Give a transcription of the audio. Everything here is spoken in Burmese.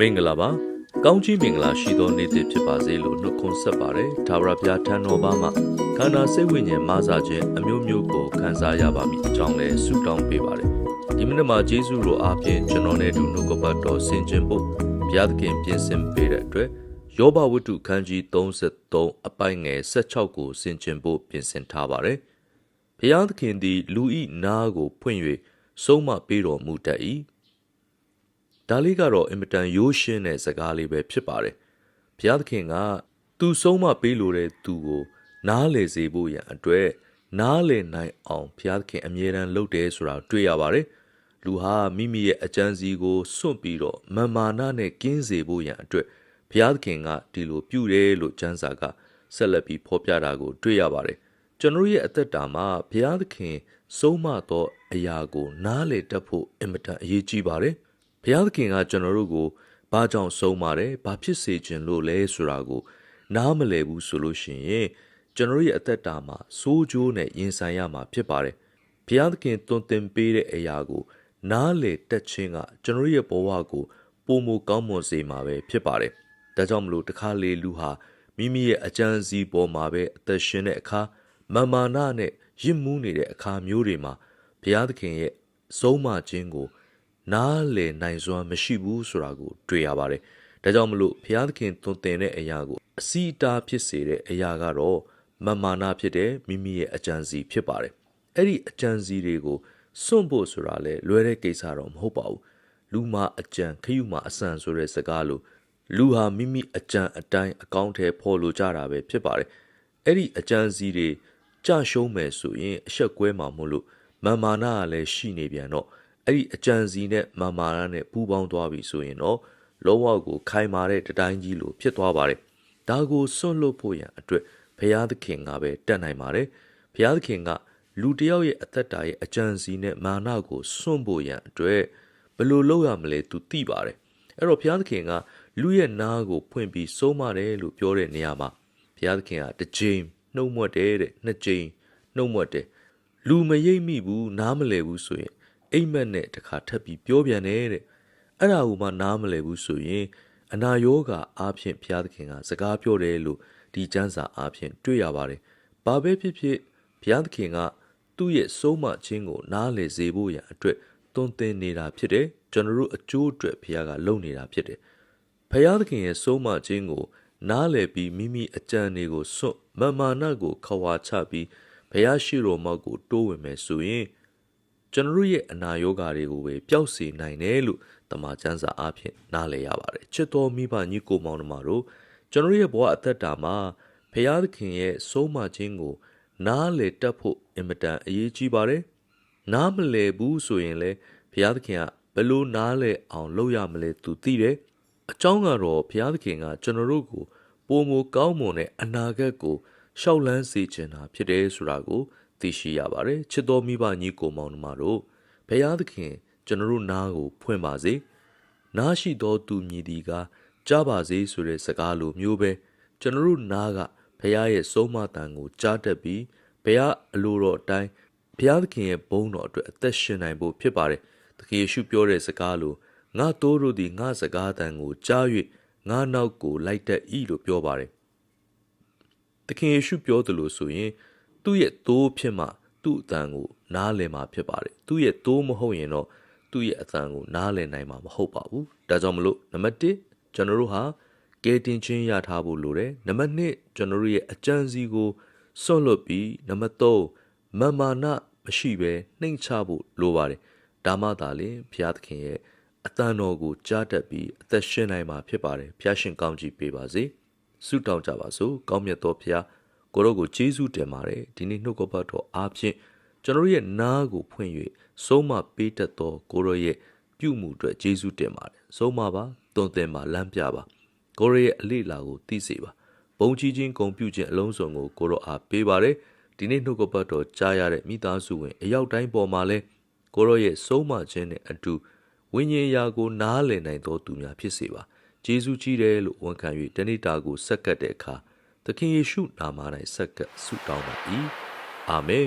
မင်္ဂလာပါကောင်းကြီးမင်္ဂလာရှိသောနေ့တစ်ဖြစ်ပါစေလို့နှုတ်ခွန်းဆက်ပါတယ်ဒါဝရဘုရားထံတော်ဘာမှာခန္ဓာစိတ်ဝိညာဉ်မဆာခြင်းအမျိုးမျိုးကိုခံစားရပါမည်အကြောင်းလဲဆုတောင်းပေးပါတယ်ဒီမိနစ်မှာယေရှုတော်အားဖြင့်ကျွန်တော်နဲ့အတူနှုတ်ကပတ်တော်ဆင်ခြင်ဖို့ဘုရားသခင်ပြင်ဆင်ပေးတဲ့အတွက်ယောဘဝတ္ထုခန်းကြီး33အပိုင်ငယ်16ကိုဆင်ခြင်ဖို့ပြင်ဆင်ထားပါတယ်ဘုရားသခင်သည်လူဤနာကိုဖွင့်၍ဆုံးမပေးတော်မူတတ်၏ ဒါလေးကတော့အင်မတန်ရိုးရှင်းတဲ့စကားလေးပဲဖြစ်ပါတယ်ဘုရားသခင်ကသူဆုံးမပေးလိုတဲ့သူကို နားလေစေဖို့ရန်အတွက်နားလေနိုင်အောင်ဘုရားသခင်အမြဲတမ်းလုပ်တယ်ဆိုတာတွေ့ရပါတယ်လူဟာမိမိရဲ့အကြံစီကိုစွန့်ပြီးတော့မမာနနဲ့ကင်းစေဖို့ရန်အတွက်ဘုရားသခင်ကဒီလိုပြုတယ်လို့ကျမ်းစာကဆက်လက်ပြီးဖော်ပြတာကို တွေ့ရပါတယ်ကျွန်တော်ရဲ့အသက်တာမှာဘုရားသခင် ဆုံးမသောအရာကို နားလေတတ်ဖို့အင်မတန်အရေးကြီးပါတယ် ဘုရားသခင်ကကျွန်တော်တို့ကိုဘာကြောင့်ဆုံးမတယ်ဘာဖြစ်စေခြင်းလို့လဲဆိုတာကို နားမလည်ဘူးဆိုလို့ရှိရင်ကျွန်တော်ရဲ့အသက်တာမှာစိုးကြိုးနဲ့ရင်ဆိုင်ရမှာဖြစ်ပါတယ်ဘုရားသခင်သွန်သင်ပေးတဲ့အရာကို နားလေတက်ခြင်းကကျွန်တော်ရဲ့ဘဝကိုပုံမကောင်းမွန်စေမှာပဲဖြစ်ပါတယ်ဒါကြောင့်မလို့တခါလေလူဟာမိမိရဲ့အကြံစီပေါ်မှာပဲအသက်ရှင်တဲ့အခါမမာနနဲ့ရစ်မှုနေတဲ့အခါမျိုးတွေမှာဘုရားသခင်ရဲ့ဆုံးမခြင်းကို နားလည်နိုင်စွမ်းမရှိဘူးဆိုတာကို တွေ့ရပါတယ်။ဒါကြောင့်မလို့ဘုရားသခင်သွန်သင်တဲ့အရာကိုအစီအတားဖြစ်စေတဲ့အရာကတော့မမာနာဖြစ်တဲ့မိမိရဲ့အကြံစီဖြစ်ပါတယ်။အဲ့ဒီအကြံစီတွေကိုစွန့်ဖို့ဆိုတာလေလွယ်တဲ့ကိစ္စတော့မဟုတ်ပါဘူး။လူမှာအကြံခရုမှာအဆန်ဆိုတဲ့စကားလိုလူဟာမိမိအကြံအတိုင်းအကောင့်ထဲဖော်လို့ကြတာပဲဖြစ်ပါတယ်။အဲ့ဒီအကြံစီတွေကြရှုံးမယ်ဆိုရင်အဆက်ကွဲမှာမို့လို့မမာနာကလည်းရှိနေပြန်တော့ အဲ့ဒီအကြံစီနဲ့မမာနာနဲ့ပူးပေါင်းသွားပြီဆိုရင်တော့လောဝကိုခိုင်မာတဲ့တတိုင်းကြီးလိုဖြစ်သွားပါတယ်။ဒါကိုစွန့်လွတ်ဖို့ရန်အတွက်ဘုရားသခင်ကပဲတတ်နိုင်ပါတယ်။ဘုရားသခင်ကလူတစ်ယောက်ရဲ့အသက်တာရဲ့အကြံစီနဲ့မာနကိုစွန့်ဖို့ရန်အတွက်ဘယ်လိုလုပ်ရမလဲသူသိပါတယ်။အဲ့တော့ဘုရားသခင်ကလူရဲ့နားကိုဖွင့်ပြီးစိုးမတယ်လို့ပြောတဲ့နေရာမှာဘုရားသခင်ကတစ်ချိန်နှုတ်မွက်တယ်တဲ့နှစ်ချိန်နှုတ်မွက်တယ်လူမရိပ်မိဘူးနားမလဲဘူးဆိုရင် အိမ်မက်နဲ့တခါထပ်ပြီးပြောပြန်တယ်တဲ့အဲ့ဒါကိုမှနားမလဲဘူးဆိုရင်အနာယောဂအားဖြင့်ဘုရားသခင်ကစကားပြောတယ်လို့ဒီကျမ်းစာအားဖြင့်တွေ့ရပါတယ်။ဘာပဲဖြစ်ဖြစ်ဘုရားသခင်ကသူ့ရဲ့စိုးမခြင်းကိုနားလည်စေဖို့ရန်အတွက်တွင်တင်နေတာဖြစ်တယ်။ကျွန်တော်တို့အကျိုးအတွက်ဘုရားကလုပ်နေတာဖြစ်တယ်။ဘုရားသခင်ရဲ့စိုးမခြင်းကိုနားလည်ပြီးမိမိအကြံတွေကိုစွန့်မမာနကိုခွာချပြီးဘုရားရှိတော်မောက်ကိုတိုးဝင်မယ်ဆိုရင် ကျွန်တော်ရဲ့အနာရောဂါတွေကိုပဲပျောက်စေနိုင်တယ်လို့တမန်ကျမ်းစာအားဖြင့်နားလည်ရပါတယ်ချစ်တော်မိဘညီကိုမောင်နှမတို့ကျွန်တော်ရဲ့ဘဝအသက်တာမှာဘုရားသခင်ရဲ့ဆုံးမခြင်းကို နားလည်တတ်ဖို့အင်မတန်အရေးကြီးပါတယ်နားမလည်ဘူးဆိုရင်လေဘုရားသခင်ကဘယ်လိုနားလည်အောင်လုပ်ရမလဲသူသိတယ်အကြောင်းကတော့ဘုရားသခင်ကကျွန်တော်တို့ကိုပုံမကောင်းမွန်တဲ့အနာဂတ်ကိုရှောက်လန်းစေချင်တာဖြစ်တယ်ဆိုတာကို သိရှိရပါတယ်ချစ်တော်မိဘညီကိုမောင်နှမတို့ဘုရားသခင် ကျွန်တော်တို့နားကိုဖွင့်ပါစေနားရှိတော်သူမြည်ဒီကကြားပါစေဆိုတဲ့စကားလိုမျိုးပဲကျွန်တော်တို့နားကဘုရားရဲ့ဆုံးမတန်ကိုကြားတတ်ပြီးဘုရားအလိုတော်အတိုင်းဘုရားသခင်ရဲ့ဘုန်းတော်အတွက်အသက်ရှင်နိုင်ဖို့ဖြစ်ပါတယ်သခင်ယေရှုပြောတဲ့စကားလိုငါတိုးတို့သည်ငါစကားတန်ကိုကြား၍ငါနောက်ကိုလိုက်တတ်၏လို့ပြောပါတယ်သခင်ယေရှုပြောသလိုဆိုရင် သူ့ရဲ့သိုးဖြစ်မှသူ့အတန်ကိုနားလည်မှာဖြစ်ပါတယ်သူ့ရဲ့သိုးမဟုတ်ရင်တော့သူ့ရဲ့အတန်ကိုနားလည်နိုင်မှာမဟုတ်ပါဘူးဒါကြောင့်မလို့နံပါတ်1ကျွန်တော်တို့ဟာကဲတင်ချင်းရထားဖို့လိုတယ်နံပါတ်2ကျွန်တော်တို့ရဲ့အကြံစီကိုစွန့်လွတ်ပြီးနံပါတ်3မမာနမရှိဘဲနှိမ်ချဖို့လိုပါတယ်ဒါမှသာလျှင်ဘုရားသခင်ရဲ့အတန်တော်ကိုကြားတတ်ပြီးအသက်ရှင်နိုင်မှာဖြစ်ပါတယ်ဖျားရှင်ကောင်းကြီးပေးပါစေဆုတောင်းကြပါစို့ကောင်းမြတ်သောဖျား ကိုရောကိုကျေးဇူးတင်ပါတယ်ဒီနေ့နှုတ်ကပတ်တော်အားဖြင့်ကျွန်တော်ရဲ့နားကိုဖွင့်၍ဆုံးမပေးတတ်သောကိုရောရဲ့ပြုမှုအတွက်ကျေးဇူးတင်ပါတယ်ဆုံးမပါတွင်တင်ပါလမ်းပြပါကိုရောရဲ့အလေးလာကိုသိစေပါဘုံကြီးချင်းဂုံပြုခြင်းအလုံးစုံကိုကိုရောအားပေးပါတယ်ဒီနေ့နှုတ်ကပတ်တော်ကြားရတဲ့မိသားစုဝင်အရောက်တိုင်းပေါ်မှာလဲကိုရောရဲ့ဆုံးမခြင်းနဲ့အတူဝိညာဉ်ရာကိုနားလည်နိုင်သောသူများဖြစ်စေပါဂျေဇုကြီးတယ်လို့ဝန်ခံ၍တဏိတာကိုဆက်ကပ်တဲ့အခါ သခင်ယေရှုနာမ၌ဆက်ကပ်ဆုတောင်းပါ၏အာမင်